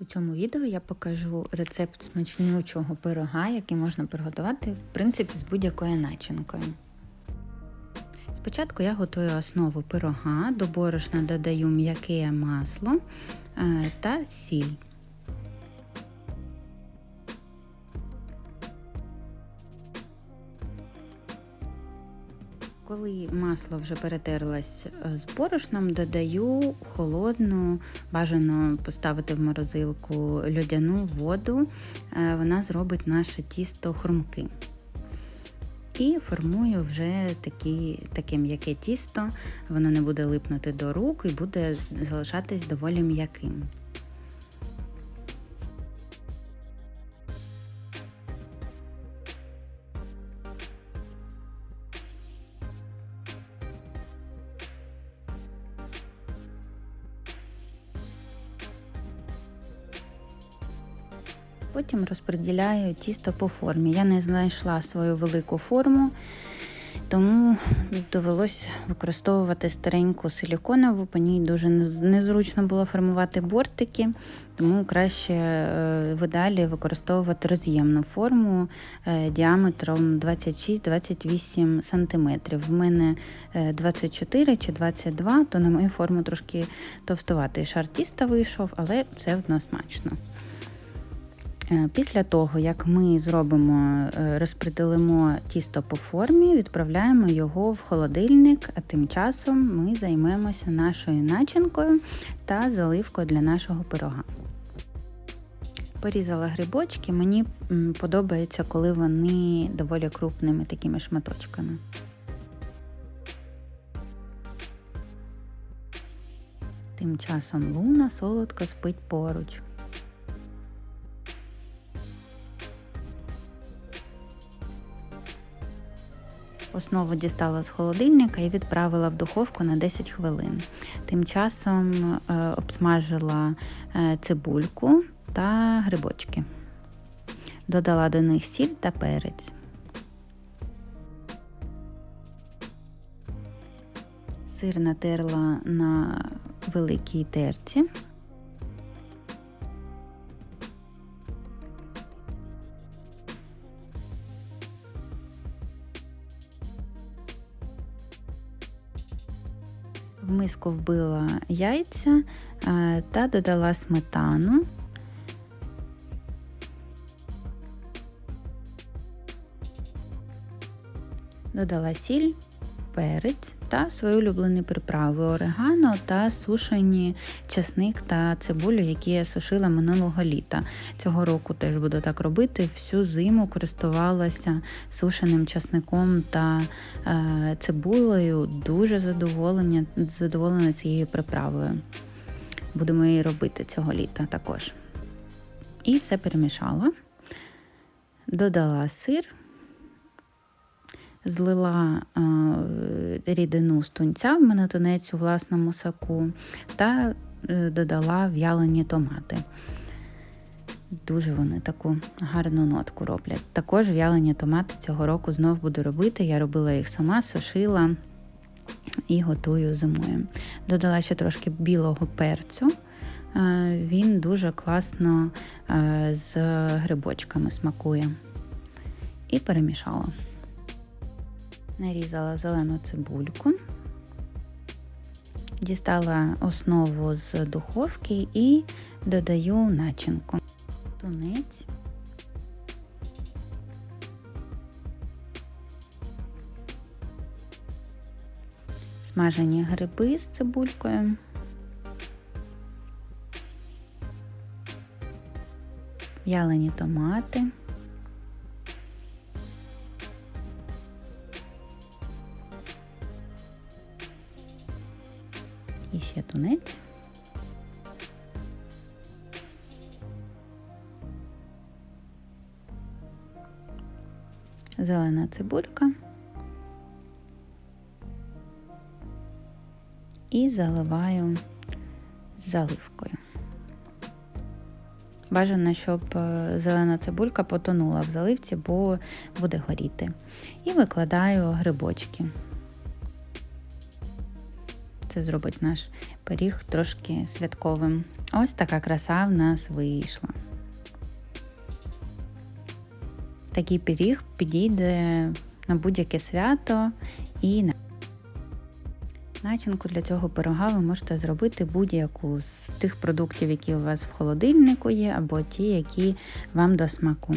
У цьому відео я покажу рецепт смачнючого пирога, який можна приготувати, в принципі, з будь-якою начинкою. Спочатку я готую основу пирога, до борошна додаю м'яке масло е, та сіль. Коли масло вже перетерлось е, з борошном, додаю холодну, бажано поставити в морозилку льодяну воду, Е, вона зробить наше тісто хрумким. І формую вже такі, таке м'яке тісто, воно не буде липнути до рук і буде залишатись доволі м'яким. Потім розподіляю тісто по формі. Я не знайшла свою велику форму, тому довелось використовувати стареньку силіконову, по ній дуже незручно було формувати бортики, тому краще е, в ідеалі використовувати роз'ємну форму е, діаметром 26-28 см. В мене 24 чи 22, то на мою форму трошки товстуватий шар тіста вийшов, але все одно смачно. Після того, як ми зробимо, розпределимо тісто по формі, відправляємо його в холодильник, а тим часом ми займемося нашою начинкою та заливкою для нашого пирога. Порізала грибочки, мені подобається, коли вони доволі крупними такими шматочками. Тим часом Луна солодко спить поруч. Основу дістала з холодильника і відправила в духовку на 10 хвилин. Тим часом е, обсмажила е, цибульку та грибочки. Додала до них сіль та перець. Сир натерла на великій терці. В миску вбила яйця е, та додала сметану. Додала сіль, перець та свої улюблені приправи орегано та сушені часник та цибулю, які я сушила минулого літа. Цього року теж буду так робити. Всю зиму користувалася сушеним часником та е, цибулею. Дуже задоволена, задоволена цією приправою. Будемо її робити цього літа також. І все перемішала, додала сир злила е, рідину з тунця в мене тунець у власному соку та е, додала в'ялені томати. Дуже вони таку гарну нотку роблять. Також в'ялені томати цього року знов буду робити. Я робила їх сама, сушила і готую зимою. Додала ще трошки білого перцю. Він дуже класно з грибочками смакує. І перемішала нарізала зелену цибульку, дістала основу з духовки і додаю начинку. Тунець. Смажені гриби з цибулькою. В'ялені томати. І ще тунець. Зелена цибулька. І заливаю заливкою. Бажано, щоб зелена цибулька потонула в заливці, бо буде горіти. І викладаю грибочки. Це зробить наш пиріг трошки святковим. Ось така краса в нас вийшла. Такий пиріг підійде на будь-яке свято і на Начинку для цього пирога ви можете зробити будь-яку з тих продуктів, які у вас в холодильнику є, або ті, які вам до смаку.